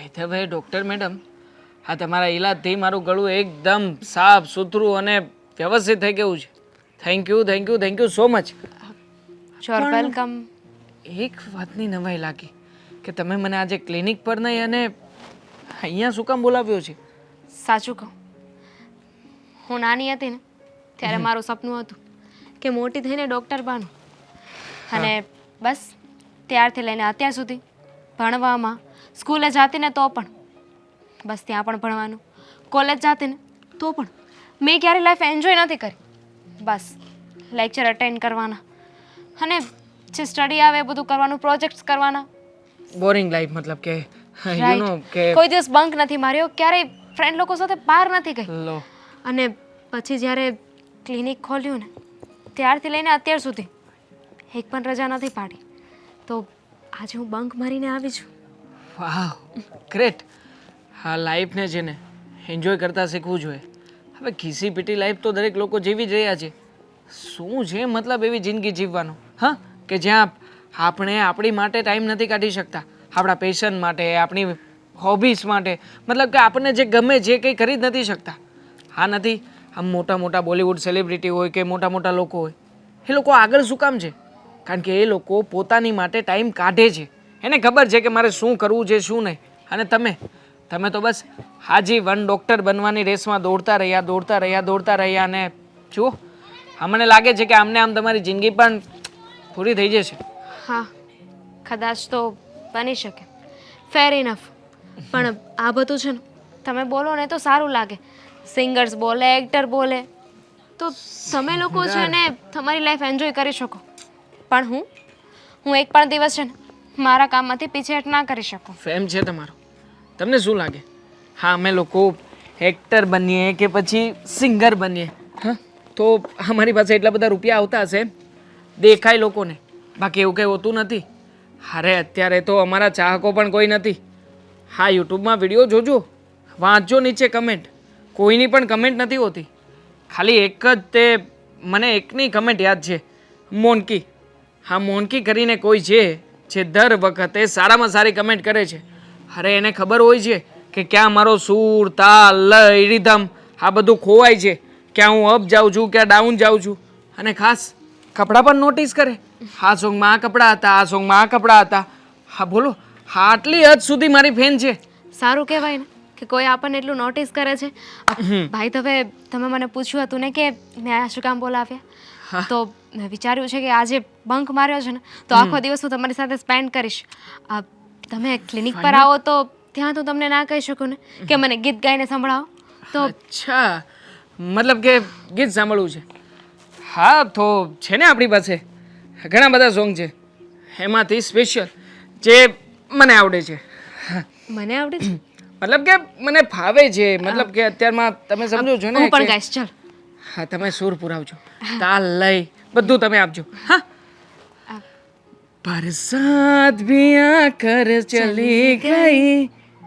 ભાઈ તો ભાઈ ડૉક્ટર મેડમ હા તમારા ઈલાજથી મારું ગળું એકદમ સાફ સુથરું અને વ્યવસ્થિત થઈ ગયું છે. Thank you thank you thank you so much you're welcome એક વાતની નવાઈ લાગી કે તમે મને આજે ક્લિનિક પર નહીં અને અહીંયા શું કામ બોલાવ્યો છે? સાચું કહું. હું નાની હતી ને ત્યારે મારું સપનું હતું કે મોટી થઈને ડૉક્ટર બનું. અને બસ ત્યારથી લઈને અત્યાર સુધી ભણવામાં સ્કૂલે જાતી ને તો પણ. બસ ત્યાં પણ ભણવાનું. કોલેજ જાતી ને તો પણ. મેં ક્યારેય લાઈફ એન્જોય નથી કરી. બસ લેક્ચર અટેન્ડ કરવાના. અને જે સ્ટડી આવે એ બધું કરવાનું પ્રોજેક્ટ્સ કરવાના. બોરિંગ લાઈફ મતલબ કે યુ નો કે કોઈ દિવસ બંક નથી માર્યો ક્યારેય ફ્રેન્ડ લોકો સાથે બહાર નથી ગઈ. લો. અને પછી જ્યારે ક્લિનિક ખોલ્યું ને ત્યારથી લઈને અત્યાર સુધી એક પણ રજા નથી પાડી. તો આજે હું બંક મારીને આવી છું. વાહ ગ્રેટ હા લાઈફને છે ને એન્જોય કરતા શીખવું જોઈએ. હવે ખીસી પીટી લાઈફ તો દરેક લોકો જીવી જ રહ્યા છે. શું છે મતલબ એવી જિંદગી જીવવાનો? હા? કે જ્યાં આપણે આપણી માટે ટાઈમ નથી કાઢી શકતા. આપણા પેશન માટે, આપણી હોબીઝ માટે. મતલબ કે આપણને જે ગમે જે કંઈ કરી જ નથી શકતા. હા, નથી? આમ મોટા મોટા બોલિવૂડ સેલિબ્રિટી હોય કે મોટા મોટા લોકો હોય, એ લોકો આગળ શું કામ છે? કારણ કે એ લોકો પોતાની માટે ટાઈમ કાઢે છે. એને ખબર છે કે મારે શું કરવું છે શું નહીં. અને તમે? તમે તો બસ હાજી વન ડૉક્ટર બનવાની રેસમાં દોડતા રહ્યા દોડતા રહ્યા દોડતા રહ્યા અને જુઓ અમને લાગે છે કે આમને આમ તમારી જિંદગી પણ પૂરી થઈ જશે. હા કદાચ તો બની શકે. ફેર ઇનફ પણ આ બધું છે ને તમે બોલો ને તો સારું લાગે. સિંગર્સ બોલે એક્ટર બોલે. તો તમે લોકો છે ને. તમારી લાઈફ એન્જોય કરી શકો. પણ હું? હું એક પણ દિવસ છે ને મારા કામમાંથી પીછેહટ ના કરી શકું. ફેમ છે તમારો. તમને શું લાગે? હા, અમે લોકો એક્ટર બનીએ કે પછી સિંગર બનીએ? હા, તો અમારી પાસે એટલા બધા રૂપિયા આવતા હશે, દેખાય લોકોને. બાકી એવું કંઈ હોતું નથી. અરે, અત્યારે તો અમારા ચાહકો પણ કોઈ નથી. હા, યુટ્યુબમાં વીડિયો જોજો. વાંચજો નીચે કમેન્ટ કોઈની પણ કમેન્ટ નથી હોતી. ખાલી એક જ તે, મને એકની કમેન્ટ યાદ છે. મોનકી. હા, મોનકી કરીને કોઈ છે જે દર વખતે સારામાં સારી કમેન્ટ કરે છે. અરે એને ખબર હોય છે કે ક્યાં મારો સૂર તાલ લય રિધમ આ બધું ખોવાય છે. ક્યાં હું અપ જાઉં છું ક્યાં ડાઉન જાઉં છું. અને ખાસ કપડાં પણ નોટિસ કરે. આ સોંગમાં આ કપડાં હતા આ સોંગમાં આ કપડાં હતા. હા બોલો. હા આટલી હદ સુધી મારી ફેન છે. સારું કહેવાય ને કે કોઈ આપણને એટલું નોટિસ કરે છે. ભાઈ હવે તમે મને પૂછ્યું હતું ને કે મેં આ શું કામ બોલાવ્યા? તો મેં વિચાર્યું છે કે આજે બંક માર્યો છે ને તો આખો દિવસ હું તમારી સાથે સ્પેન્ડ કરીશ. તમે ક્લિનિક પર આવો તો ત્યાં તો તમને ના કહી શકું ને કે મને ગીત ગાઈને સંભળાવો. તો અચ્છા. મતલબ કે ગીત સાંભળવું છે? હા તો છે ને આપણી પાસે. ઘણા બધા સોંગ છે. એમાંથી સ્પેશિયલ જે મને આવડે છે. મને આવડે છે? મતલબ કે મને ફાવે છે. મતલબ કે અત્યારમાં તમે સમજો છો ને હું પણ ગાઈશ ચાલ. હા તમે સુર પુરાવજો તાલ લઈ બધું તમે આપજો હા बरसात भी आकर चली गई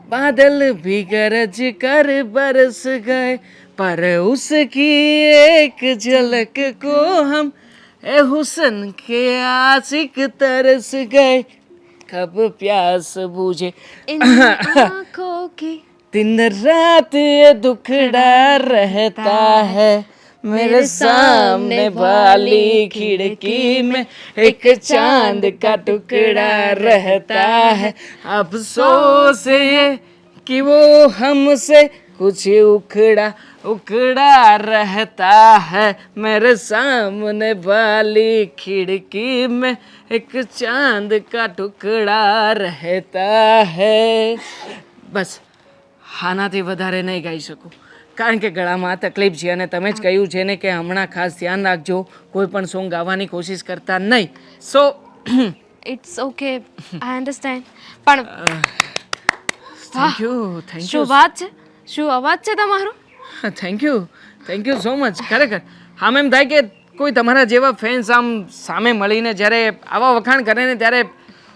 बादल भी गरज कर बरस गए पर उसकी एक झलक को हम ए हुसन के आशिक तरस गए कब प्यास बूझे इन आँखों की दिन रात ये दुखड़ा रहता है मेरे सामने वाली खिड़की में एक चांद का टुकड़ा रहता है अफसोस ये कि वो हमसे कुछ उखड़ा उखड़ा रहता है मेरे सामने वाली खिड़की में एक चांद का टुकड़ा रहता है બસ આનાથી વધારે નહીં ગાઈ શકું કારણ કે ગળામાં તકલીફ છે અને તમે જ કહ્યું છે ને કે હમણાં ખાસ ધ્યાન રાખજો કોઈ પણ સોંગ ગાવાની કોશિશ કરતા નહીં. So it's okay I understand પણ થેન્ક યુ થેન્ક શું વાત છે? શું અવાજ છે તમારો? Thank you thank you so much ખરેખર. હા એમ થાય કે કોઈ તમારા જેવા ફેન્સ આમ સામે મળીને જ્યારે આવા વખાણ કરે ને ત્યારે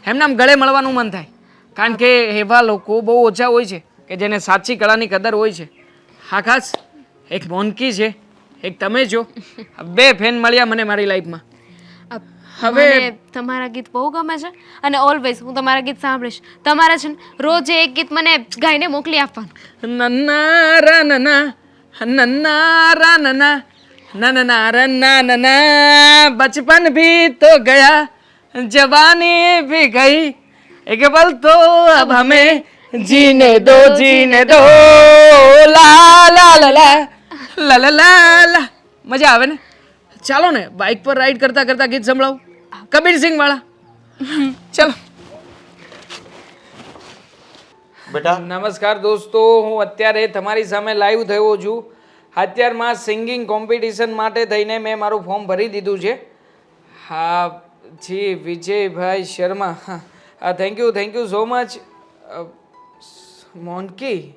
એમને આમ ગળે મળવાનું મન થાય. કારણ કે એવા લોકો બહુ ઓછા હોય છે કે જેને સાચી કળાની કદર હોય છે. હા ખાસ. એક મોનકી છે. એક તમે જો બે ફેન મળ્યા મને મારી લાઈફમાં. હવે તમારા ગીત બહુ ગમે છે અને ઓલવેઝ હું તમારા ગીત સાંભળીશ. તમારા છે ને રોજ એક ગીત મને ગાઈને મોકલી આપવાનું. નન્ના રા નના નન્ના રા નના નના રા નના બચપન ભી તો ગયા જવાની ભી ગઈ. એક પલ તો અબ હમે જીને दो જીને दो લા લા લા લા. લા મજા આવે ને? ચાલો ને બાઇક પર રાઈડ કરતા કરતા ગીત સંભળાવું. કબીર સિંહ વાળા. ચલો. બેટા. નમસ્કાર દોસ્તો હું અત્યારે તમારી સામે લાઈવ થયો છું. અત્યારમાં સિંગિંગ કોમ્પિટિશન માટે થઈને મેં મારું ફોર્મ ભરી દીધું છે. હા જી વિજયભાઈ શર્મા. હા thank you thank you so much Monkey?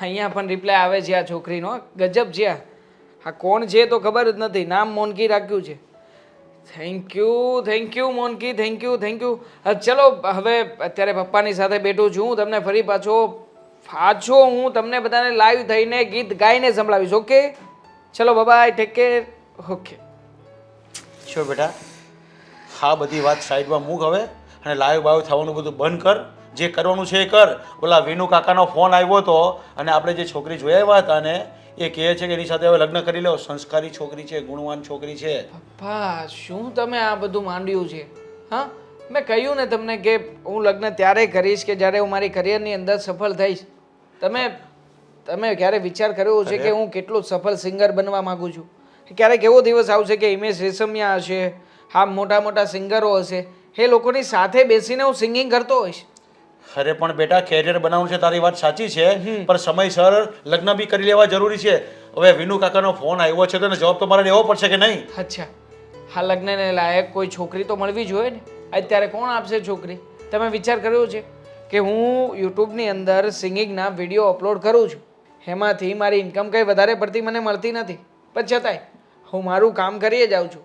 અહીંયા પણ રિપ્લાય આવે છે આ છોકરીનો. ગજબ છે આ. કોણ છે તો ખબર જ નથી. નામ મોનકી રાખ્યું છે. Thank you thank you Monkey thank you thank you ચલો, હવે અત્યારે પપ્પાની સાથે બેઠું છું. હું તમને ફરી પાછો પાછો હું તમને બધાને લાઈવ થઈને ગીત ગાઈને સંભળાવીશ ઓકે ચલો બાય ટેક કેર ઓકે છો બેટા? હા, બધી વાત સાઈડમાં મૂક હવે અને લાઈવ બાઈવ થવાનું બધું બંધ કર. જે કરવાનું છે એ કર. ઓલા વિનુ કાકાનો ફોન આવ્યો હતો અને આપણે જે છોકરી જોયા આવ્યા હતા ને એ કહે છે કે એની સાથે હવે લગ્ન કરી લો. સંસ્કારી છોકરી છે ગુણવાન છોકરી છે. પપ્પા શું તમે આ બધું માંડ્યું છે? હા? મેં કહ્યું ને તમને કે હું લગ્ન ત્યારે કરીશ કે જ્યારે હું મારી કરિયરની અંદર સફળ થઈશ. તમે તમે ક્યારે વિચાર કર્યો છે કે હું કેટલો સફળ સિંગર બનવા માંગુ છું? ક્યારેક એવો દિવસ આવશે કે હિમેશ રેશમિયા હશે હા મોટા મોટા સિંગરો હશે. એ લોકોની સાથે બેસીને હું સિંગિંગ કરતો હોઈશ. અરે પણ બેટા કેરિયર બનાવવું છે તારી વાત સાચી છે. પણ સમયસર લગ્ન બી કરી લેવા જરૂરી છે. હવે વિનુ કાકાનો ફોન આવ્યો છે તો જવાબ તો મારે લેવો પડશે કે નહીં? અચ્છા. હા લગ્નને લાયક કોઈ છોકરી તો મળવી જોઈએ ને? અત્યારે કોણ આપશે છોકરી? તમે વિચાર કર્યો છે કે હું યુટ્યુબની અંદર સિંગિંગના વીડિયો અપલોડ કરું છું. એમાંથી મારી ઇન્કમ કંઈ વધારે પડતી મને મળતી નથી. પણ છતાંય હું મારું કામ કરીએ જાઉં છું.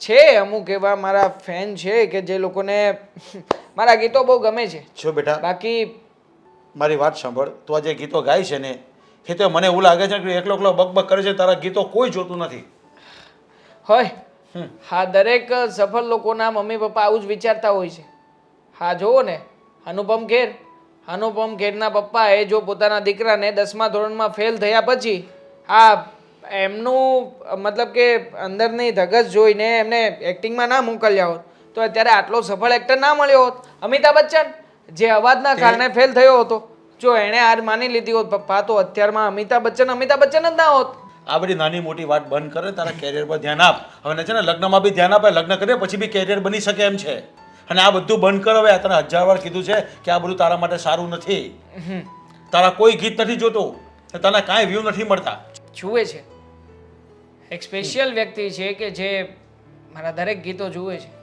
છે અમુક એવા મારા ફેન છે કે જે લોકોને મારા ગીતો બહુ ગમે છે. જો બેટા બાકી મારી વાત સાંભળ. તું આ જે ગીતો ગાય છે ને એ તો મને એવું લાગે છે કે એકલો એકલો બકબક કરે છે તારા ગીતો કોઈ જોતું નથી. હોય. હા દરેક સફળ લોકોના મમ્મી પપ્પા આવું જ વિચારતા હોય છે. હા જુઓ ને. અનુપમ ખેર. અનુપમ ખેરના પપ્પાએ જો પોતાના દીકરાને દસમા ધોરણમાં ફેલ થયા પછી આ એમનું મતલબ કે અંદરની ધગસ જોઈને એમને એક્ટિંગમાં ના મોકલ્યા હોત. તો અત્યારે આટલો સફળ એક્ટર ના મળ્યો હોત. અમિતાભ બચ્ચન જે અવાજના કારણે ફેલ થયો હતો. જો એણે હાર માની લીધી હોત પપ્પા તો અત્યારમાં અમિતાભ બચ્ચન અમિતાભ બચ્ચન જ ના હોત. આ બધી નાની મોટી વાત બંધ કરે તારા કેરિયર પર ધ્યાન આપ. હવે છે ને લગ્નમાં બી ધ્યાન આપે લગ્ન કરીએ પછી બી કેરિયર બની શકે એમ છે. અને આ બધું બંધ કર હવે. આ તને હજાર વાર કીધું છે કે આ બધું તારા માટે સારું નથી. તારા કોઈ ગીત નથી જોતું. તને કાંઈ વ્યૂ નથી મળતા. જુએ છે. એક સ્પેશિયલ વ્યક્તિ છે કે જે મારા દરેક ગીતો જુએ છે.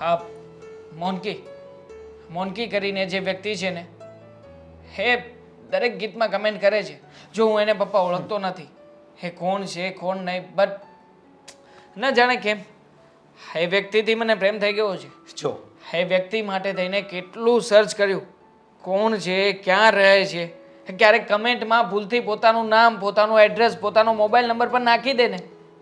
હા મોનકી મોનકી કરીને જે વ્યક્તિ છે ને હે દરેક ગીતમાં કમેન્ટ કરે છે જો હું એને પપ્પા ઓળખતો નથી હે કોણ છે કોણ નહીં બટ ન જાણે કેમ એ વ્યક્તિથી મને પ્રેમ થઈ ગયો છે. જો. એ વ્યક્તિ માટે થઈને કેટલું સર્ચ કર્યું કોણ છે ક્યાં રહે છે ક્યારેક કમેન્ટમાં ભૂલથી પોતાનું નામ પોતાનું એડ્રેસ પોતાનો મોબાઈલ નંબર પણ નાખી દે ને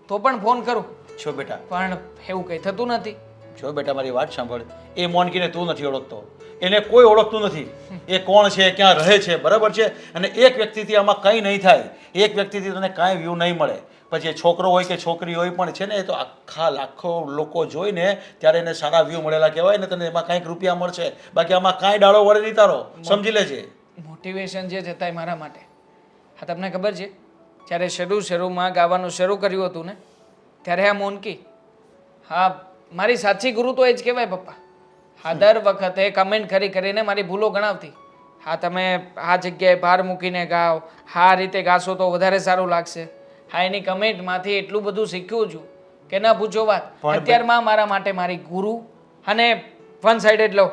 તો પણ ફોન કરું. છો બેટા. પણ એવું કંઈ થતું નથી. જો બેટા મારી વાત સાંભળ. એ મોનકીને તું નથી ઓળખતો. એને કોઈ ઓળખતું નથી. એ કોણ છે ક્યાં રહે છે બરાબર છે? અને એક વ્યક્તિથી આમાં કંઈ નહીં થાય. એક વ્યક્તિથી તને કાંઈ વ્યૂ નહીં મળે. પછી છોકરો હોય કે છોકરી હોય પણ છે ને એ તો આખા લાખો લોકો જોઈને ત્યારે એને સારા વ્યૂ મળેલા કહેવાય ને તને એમાં કાંઈક રૂપિયા મળશે. બાકી આમાં કાંઈ ડાળો વળે નહીં તારો. સમજી લેજે. મોટિવેશન જે જતા મારા માટે. હા તમને ખબર છે? જ્યારે શરૂ શરૂમાં ગાવાનું શરૂ કર્યું હતું ને ત્યારે આ મોનકી હા મારી સાચી ગુરુ તો એ જ કહેવાય પપ્પા. હા દર વખતે કમેન્ટ કરી કરીને મારી ભૂલો ગણાવતી. હા તમે આ જગ્યાએ ભાર મૂકીને ગાઓ. હા રીતે ગાશો તો વધારે સારું લાગશે. હા એની કમેન્ટમાંથી એટલું બધું શીખ્યું છું કે ન પૂછો વાત. અત્યારમાં મારા માટે મારી ગુરુ અને વન સાઇડેડ લવ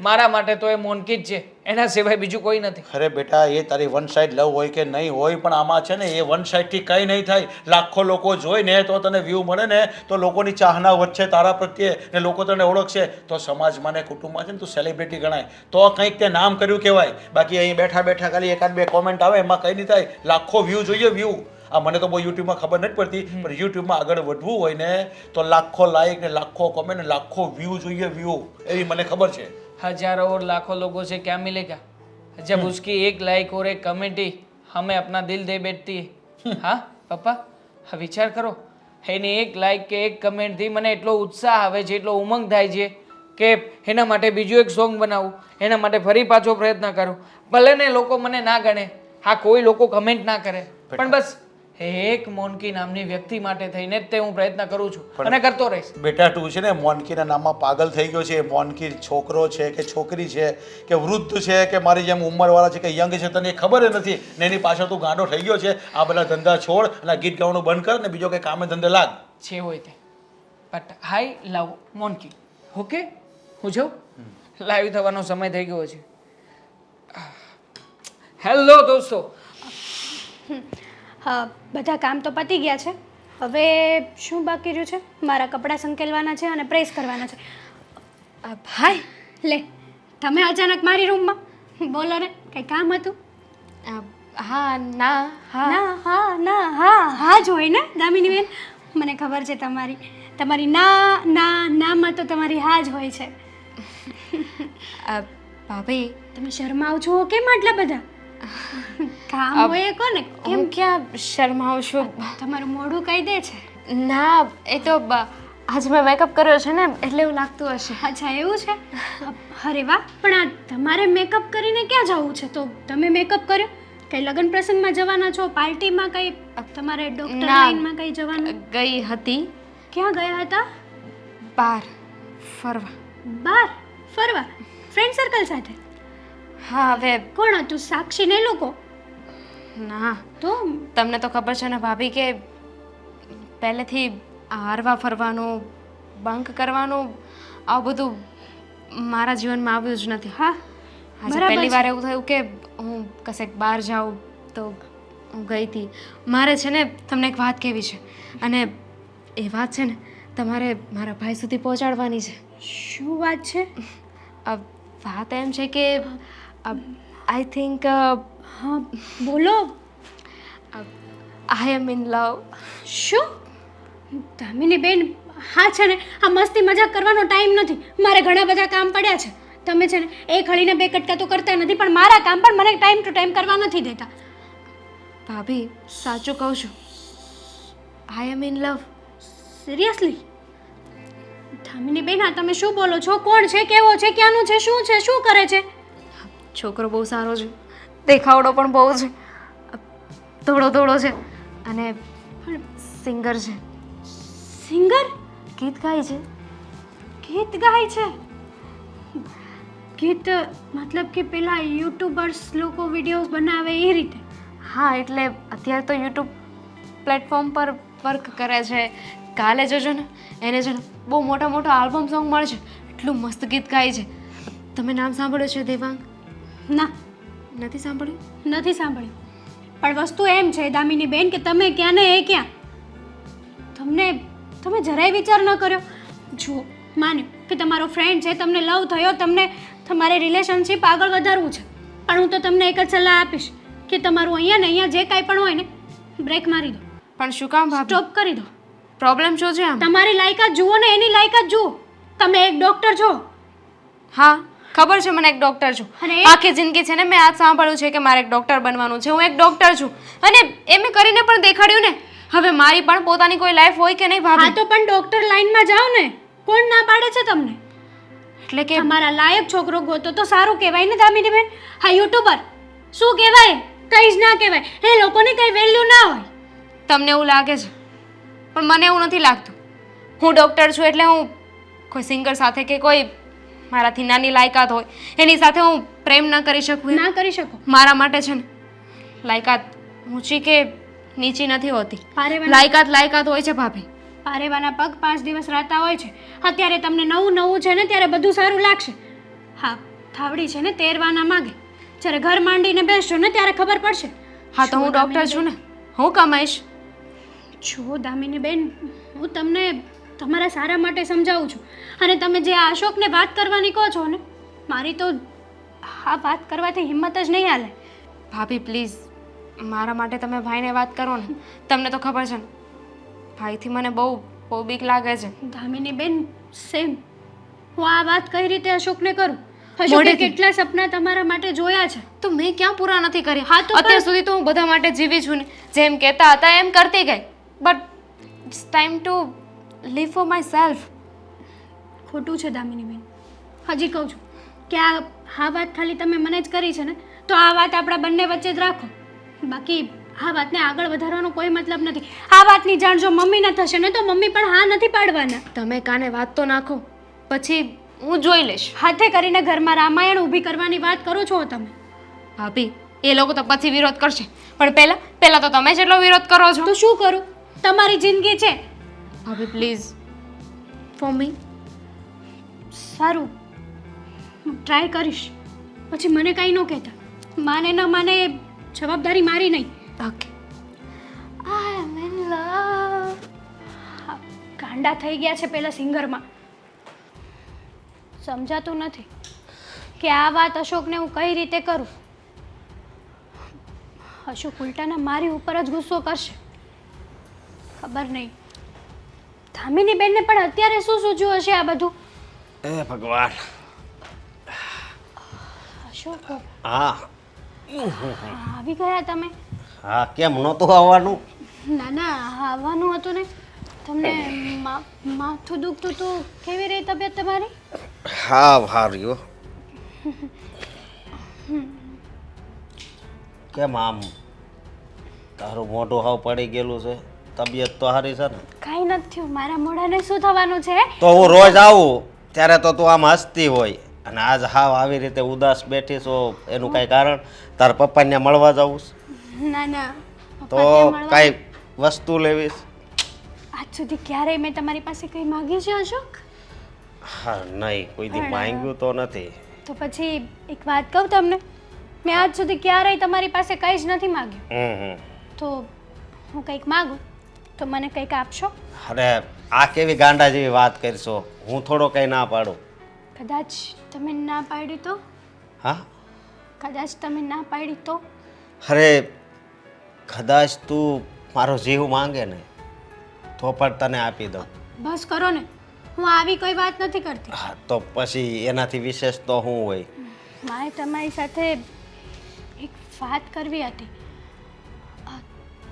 મારા માટે તો એ મોનકી જ છે. એના સિવાય બીજું કોઈ નથી. અરે બેટા એ તારી વન સાઈડ લવ હોય કે નહીં હોય પણ આમાં છે ને એ વન સાઈડથી કંઈ નહીં થાય. લાખો લોકો જોઈને તો તને વ્યૂ મળે ને તો લોકોની ચાહના વધશે તારા પ્રત્યે ને લોકો તને ઓળખશે. તો સમાજમાં ને કુટુંબમાં છે ને તું સેલિબ્રિટી ગણાય. તો કંઈક તે નામ કર્યું કહેવાય. બાકી અહીં બેઠા બેઠા ખાલી એકાદ બે કોમેન્ટ આવે એમાં કંઈ નહીં થાય. લાખો વ્યૂ જોઈએ વ્યૂ આ મને તો બહુ યુટ્યુબમાં ખબર નથી પડતી પણ યુટ્યુબમાં આગળ વધવું હોય ને તો લાખો લાઈક ને લાખો કોમેન્ટ ને લાખો વ્યૂ જોઈએ વ્યૂ એવી મને ખબર છે. हजारों और लाखों लोगों से क्या मिलेगा जब उसकी एक लाइक और एक कमेंट ही हमें अपना दिल दे बैठती है हाँ पप्पा હા વિચાર કરો એની એક લાઈક કે એક કમેન્ટથી મને એટલો ઉત્સાહ આવે છે એટલો ઉમંગ થાય છે કે એના માટે બીજું એક સોંગ બનાવું એના માટે ફરી પાછો પ્રયત્ન કરું ભલે ને લોકો મને ના ગણે હા કોઈ લોકો કમેન્ટ ના કરે પણ બસ એક મોનકી નામની વ્યક્તિ માટે થઈને જ તે હું પ્રયત્ન કરું છું અને કરતો રહીશ. બેટા તું છે ને મોનકીના નામમાં પાગલ થઈ ગયો છે. મોનકી છોકરો છે કે છોકરી છે કે વૃદ્ધ છે કે મારી જેમ ઉંમરવાળા છે કે યંગ છે તને એ ખબર જ નથી. ને એની પાછળ તું ગાંડો થઈ ગયો છે. આ બધા ધંધા છોડ અને ગીત ગાવાનું બંધ કર ને બીજો કંઈ કામે ધંધે લાગ. છે હોય તે. But hi love Monkey. Okay હું જાઉં? લાઈવ થવાનો સમય થઈ ગયો છે. હેલો દોસ્તો. હા બધા કામ તો પતી ગયા છે. હવે શું બાકી રહ્યું છે? મારા કપડાં સંકેલવાના છે અને પ્રેસ કરવાના છે. અ, હાય લે તમે અચાનક મારી રૂમમાં? બોલો ને કંઈ કામ હતું? અ, હા ના હા. ના હા ના હા હા જ હોય ને દામિની બેન? મને ખબર છે તમારી. તમારી ના ના નામાં તો તમારી હા જ હોય છે. અ, ભાભી. તમે શરમાવ છો કેમ આટલા બધા? કામ હોય કોને? કેમ? ક્યાં શરમાવું છું? તમારું મોઢું કહી દે છે. ના એ તો આજ મેં મેકઅપ કર્યો છે ને એટલે એવું લાગતું હશે. અચ્છા એવું છે? અરે વાહ પણ આ તમારે મેકઅપ કરીને ક્યાં જવું છે? તો તમે મેકઅપ કર્યો? કઈ લગ્ન પ્રસંગમાં જવાના છો? પાર્ટીમાં કઈ તમારે ડોક્ટર. લાઈનમાં કઈ જવાનું? ગઈ હતી. ક્યાં ગયા હતા? બાર ફરવા. બાર ફરવા? ફ્રેન્ડ સર્કલ સાથે? હા હવે કોણ હતું? સાક્ષી ને એ લોકો? ના. તો? તમને તો ખબર છે ને ભાભી કે પહેલેથી હારવા ફરવાનું બંક કરવાનું આવું બધું મારા જીવનમાં આવ્યું જ નથી. હા આજે પહેલી વાર એવું થયું કે હું કશેક બહાર જાઉં તો હું ગઈ હતી. મારે છે ને તમને એક વાત કહેવી છે. અને એ વાત છે ને તમારે મારા ભાઈ સુધી પહોંચાડવાની છે. શું વાત છે? વાત એમ છે કે આઈ થિંક હા બોલો આઈ એમ ઇન લવ શું? દામિની બેન હા છે ને આ મસ્તી મજાક કરવાનો ટાઈમ નથી. મારે ઘણા બધા કામ પડ્યા છે. તમે છે ને એક હળીને બે કટકા તો કરતા નથી પણ મારા કામ પણ મને ટાઈમ ટુ ટાઈમ કરવા નથી દેતા. ભાભી સાચું કહું છું. I am in love seriously Dhamini ben હા તમે શું બોલો છો? કોણ છે? કેવો છે? ક્યાંનું છે? શું છે? શું કરે છે? છોકરો બહુ સારો છે. દેખાવડો પણ બહુ છે. ધોળો ધોળો છે અને સિંગર છે. સિંગર? ગીત ગાય છે. ગીત ગાય છે? ગીત મતલબ કે પેલા યુટ્યુબર્સ લોકો વિડીયોઝ બનાવે એ રીતે? હા એટલે અત્યારે તો યુટ્યુબ પ્લેટફોર્મ પર વર્ક કરે છે. કાલે જોજો ને એને છે ને બહુ મોટા મોટા આલ્બમ સોંગ મળશે એટલું મસ્ત ગીત ગાય છે. તમે નામ સાંભળ્યું છે દેવાંગ? ના. નથી સાંભળ્યું? નથી સાંભળ્યું. પણ વસ્તુ એમ છે દામિની બેન કે તમે ક્યાં ને એ ક્યાં? તમને તમે જરાય વિચાર ન કર્યો? જુઓ માન્યું કે તમારો ફ્રેન્ડ છે તમને લવ થયો તમને તમારે રિલેશનશિપ આગળ વધારવું છે. પણ હું તો તમને એક જ સલાહ આપીશ કે તમારું અહીંયા ને અહીંયા જે કાંઈ પણ હોય ને બ્રેક મારી દો. પણ શું કામ સ્ટોપ કરી દો. પ્રોબ્લેમ શું છે તમારી લાયકાત જુઓ ને એની લાયકાત જુઓ. તમે એક ડૉક્ટર છો. હા. ખબર છે મને એક ડોક્ટર છું. આખી જિંદગી છે ને મેં આજ સાંભળ્યું છે કે મારે એક ડોક્ટર બનવાનું છે. હું એક ડોક્ટર છું. અને એ મેં કરીને પણ દેખાડ્યું ને. હવે મારી પણ પોતાની કોઈ લાઈફ હોય કે નહીં હા ભાભી તો પણ ડૉક્ટર લાઈનમાં જાઓ ને. કોણ ના પાડે છે તમને? એટલે કે તમારા લાયક છોકરો ગોતો તો સારું કહેવાય ને દામિની બેન હા યુટ્યુબર. શું કહેવાય? કંઈ જ ના કહેવાય. એ લોકોને કંઈ વેલ્યુ ના હોય. તમને એવું લાગે છે? પણ મને એવું નથી લાગતું. હું ડોક્ટર છું એટલે હું કોઈ સિંગર સાથે કે કોઈ મારાથી નાની લાયકાત હોય. એની સાથે હું પ્રેમ ન કરી શકું ના કરી શકો. મારા માટે છે ને લાયકાત ઊંચી કે નીચી નથી હોતી. લાયકાત લાયકાત હોય છે ભાભી. પારેવાના પગ પાંચ દિવસ રહેતા હોય છે. અત્યારે તમને નવું નવું છે ને ત્યારે બધું સારું લાગશે. હા થાવડી છે ને તેરવાના માગે. જ્યારે ઘર માંડીને બેસશો ને ત્યારે ખબર પડશે. હા તો હું ડૉક્ટર છું ને. હું કમાઈશ જો દામિની બેન હું તમને તમારા સારા માટે સમજાવું છું. અને તમે જે આ અશોકને વાત કરવાની કહો છો ને મારી તો આ વાત કરવાથી હિંમત જ નહીં હાલે. ભાભી પ્લીઝ મારા માટે તમે ભાઈને વાત કરો ને તમને તો ખબર છે ને ભાઈથી મને બહુ બહુ બીક લાગે છે. દામિની બેન સેમ. હું આ વાત કઈ રીતે અશોકને કરું? અશોકે કેટલા સપના તમારા માટે જોયા છે? તો મેં ક્યાં પૂરા નથી કર્યા? હા, તો અત્યાર સુધી તો હું બધા માટે જીવી છું ને જેમ કહેતા હતા એમ કરતી ગઈ. But time to leave for myself ખોટું છે દામિની બેન હજી કહું છું કે આ આ વાત ખાલી તમે મને જ કરી છે ને તો આ વાત આપણા બંને વચ્ચે જ રાખો. બાકી આ વાતને આગળ વધારવાનો કોઈ મતલબ નથી. આ વાતની જાણ જો મમ્મીને થશે ને તો મમ્મી પણ હા નથી પાડવાના. તમે કાને વાત તો નાખો પછી હું જોઈ લઈશ. હાથે કરીને ઘરમાં રામાયણ ઊભી કરવાની વાત કરો છો તમે. ભાભી એ લોકો તો પછી વિરોધ કરશે. પણ પહેલા પહેલા તો તમે જેટલો વિરોધ કરો છો. તો શું કરું? તમારી જિંદગી છે. ભાભી પ્લીઝ ફોર મી સારું. હું ટ્રાય કરીશ. પછી મને કાંઈ ન કહેતા. માને ન માને જવાબદારી મારી નહીં. Okay I am in love ગાંડા થઈ ગયા છે પેલા સિંગરમાં. સમજાતું નથી કે આ વાત અશોકને હું કઈ રીતે કરું. અશોક ઉલટાના મારી ઉપર જ ગુસ્સો કરશે. ખબર નહીં. ધામીની બેનને પણ અત્યારે શું સૂજ્યું હશે આ બધું? એ ભગવાન. અશોક હા. આવી ગયા તમે? હા કેમ નહોતું આવવાનું? ના ના આવવાનું હતું ને. તમને માથું દુખતું હતું કેવી રહી તબિયત તમારી? હા હાર્યો કેમ આમ તારું મોઢું હાવ પડી ગયેલું છે? તબિયત તો સારી છે ને. કાંઈ નથી થયું. મારા મોઢાને શું થવાનું છે? તો હું રોજ આવું. ત્યારે તો તું આમ હસતી હોય. અને આજ હાવ આવી રીતે ઉદાસ બેઠી છો એનું કાંઈ કારણ? તારા પપ્પાને મળવા જવું ના ના. તો પપ્પા મળવા- કાંઈ વસ્તુ લેવીશ આજ સુધી ક્યારેય મેં તમારી પાસે કંઈ માંગ્યું છે અશોક? હા નહીં. કોઈ દી માંગ્યું તો નથી. તો પછી એક વાત કહું તમને. મેં આજ સુધી ક્યારેય તમારી પાસે કંઈ જ નથી માંગ્યું. હમ હમ. તો હું કંઈક માગું. તો મને કંઈક આપશો? અરે આ કેવી ગાંડા જેવી વાત કરશો? હું થોડો કંઈ ના પાડું. કદાચ તમે ના પાડી તો? હા? કદાચ તમે ના પાડી તો? અરે કદાચ તું મારો જીવ માંગે ને તો પણ તને આપી દઉં. બસ કરો ને. હું આવી કોઈ વાત નથી કરતી. હા તો પછી એનાથી વિશેષ તો હું હોય? મારે તમારી સાથે એક વાત કરવી હતી.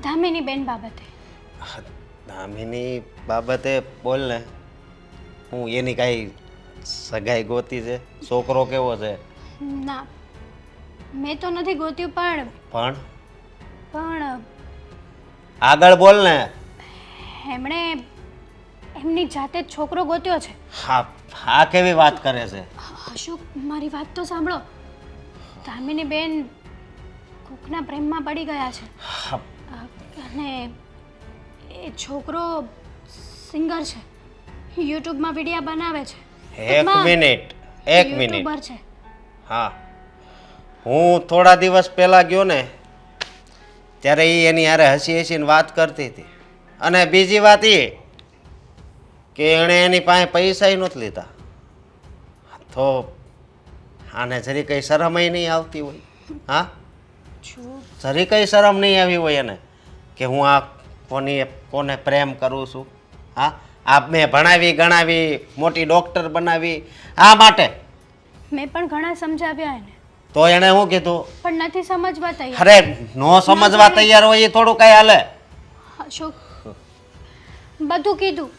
ધામીની બેન બાબતે. દામિની બાબતે બોલ ને. હું એની કાંઈ સગાઈ ગોતી છે? છોકરો કેવો છે? ના મેં તો નથી ગોત્યું પણ પણ? પણ આગળ બોલ ને. એમણે એમની જાતે જ છોકરો ગોત્યો છે. હા હા કેવી વાત કરે છે? અશોક મારી વાત તો સાંભળો. ધામીની બેન કોકના પ્રેમમાં પડી ગયા છે. અને એ છોકરો સિંગર છે. યુટ્યુબમાં વિડિયા બનાવે છે. એક મિનિટ એક મિનિટ. છે. હા. હું થોડા દિવસ પહેલાં ગયો ને ત્યારે એ એની હારે હસી હસીને વાત કરતી હતી. અને બીજી વાત એ કે એણે એની પાસે પૈસાય નથી લીધા. તો આને જરી કંઈ શરમય નહીં આવતી હોય. હા? જરી કંઈ શરમ નહીં આવી હોય એને કે હું આ કોની કોને પ્રેમ કરું છું? હા? આ મેં ભણાવી ગણાવી મોટી ડૉક્ટર બનાવી. આ માટે? મેં પણ ઘણા સમજાવ્યા એને. તો એણે શું કીધું? પણ નથી સમજવા તૈયાર. અરે નો સમજવા તૈયાર હોય એ થોડું કઈ હાલે. અશોક બધું કીધું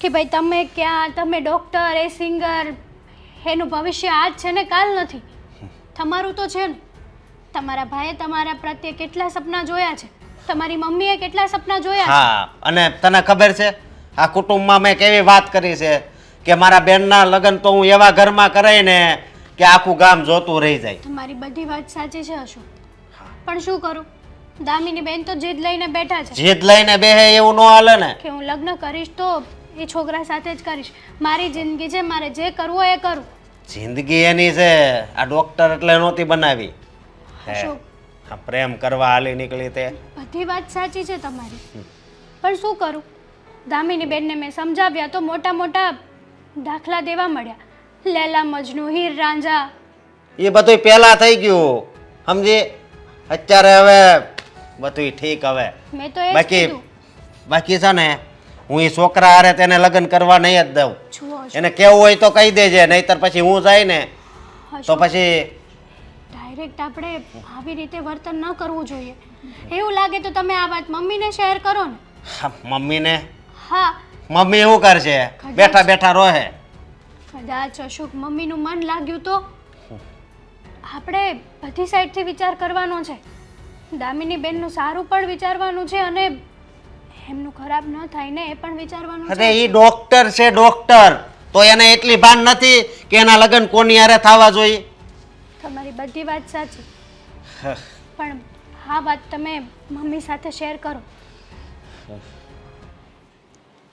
કે ભાઈ તમે ક્યાં તમે ડૉક્ટર એ સિંગર એનું ભવિષ્ય આજ છે ને કાલ નથી. તમારું તો છે ને. તમારા ભાઈએ તમારા પ્રત્યે કેટલા સપના જોયા છે. તમારી મમ્મીએ કેટલા સપના જોયા હા અને તને ખબર છે આ કુટુંબમાં મેં કેવી વાત કરી છે કે મારા બેનના લગ્ન તો હું એવા ઘરમાં કરાઈને કે આખું ગામ જોતું રહી જાય. તમારી બધી વાત સાચી છે અશોક. પણ શું કરું? દામિની બેન તો જીદ લઈને બેઠા છે. જીદ લઈને બેહે એવું ન હાલે ને. કે હું લગ્ન કરીશ તો એ છોકરા સાથે જ કરીશ. મારી જિંદગી છે મારે જે કરવું એ કરું. જિંદગી એની છે આ ડોક્ટર એટલે નહોતી બનાવી. અશોક આ પ્રેમ કરવા હાલી નીકળી તે. બધી વાત સાચી છે તમારી. પણ શું કરું? દામિની બેનને મેં સમજાવ્યા તો મોટા મોટા દાખલા દેવા મળ્યા. લેલા મજનુ હીર રાંઝા. એ બધું પહેલા થઈ ગયું. સમજી? અત્યારે હવે બધું ઠીક હવે. મેં તો એ બાકી બાકી છે ને હું એ છોકરા હારે તેને લગ્ન કરવા નહીં જ દઉં. એને કેવું હોય તો કહી દેજે નહીતર પછી હું જાય ને તો પછી ડાયરેક્ટ આપણે આવી રીતે વર્તન ન કરવું જોઈએ. એવું લાગે તો તમે આ વાત મમ્મીને શેર કરો ને. હા, મમ્મીને? હા. મમ્મી શું કરશે? બેઠા બેઠા રોહે. કદાચ અશોક મમ્મીનું મન લાગ્યું તો આપણે બધી સાઈડથી વિચાર કરવાનો છે. દામિની બેનનું સારું પણ વિચારવાનું છે અને એમનું ખરાબ ન થાય ને એ પણ વિચારવાનું અરે છે. એ ડોક્ટર છે ડોક્ટર. તો એને એટલી ભાન નથી કે એના લગ્ન કોની હારે થવા જોઈએ? તમારી બધી વાત સાચી. પણ આ વાત તમે મમ્મી સાથે શેર કરો.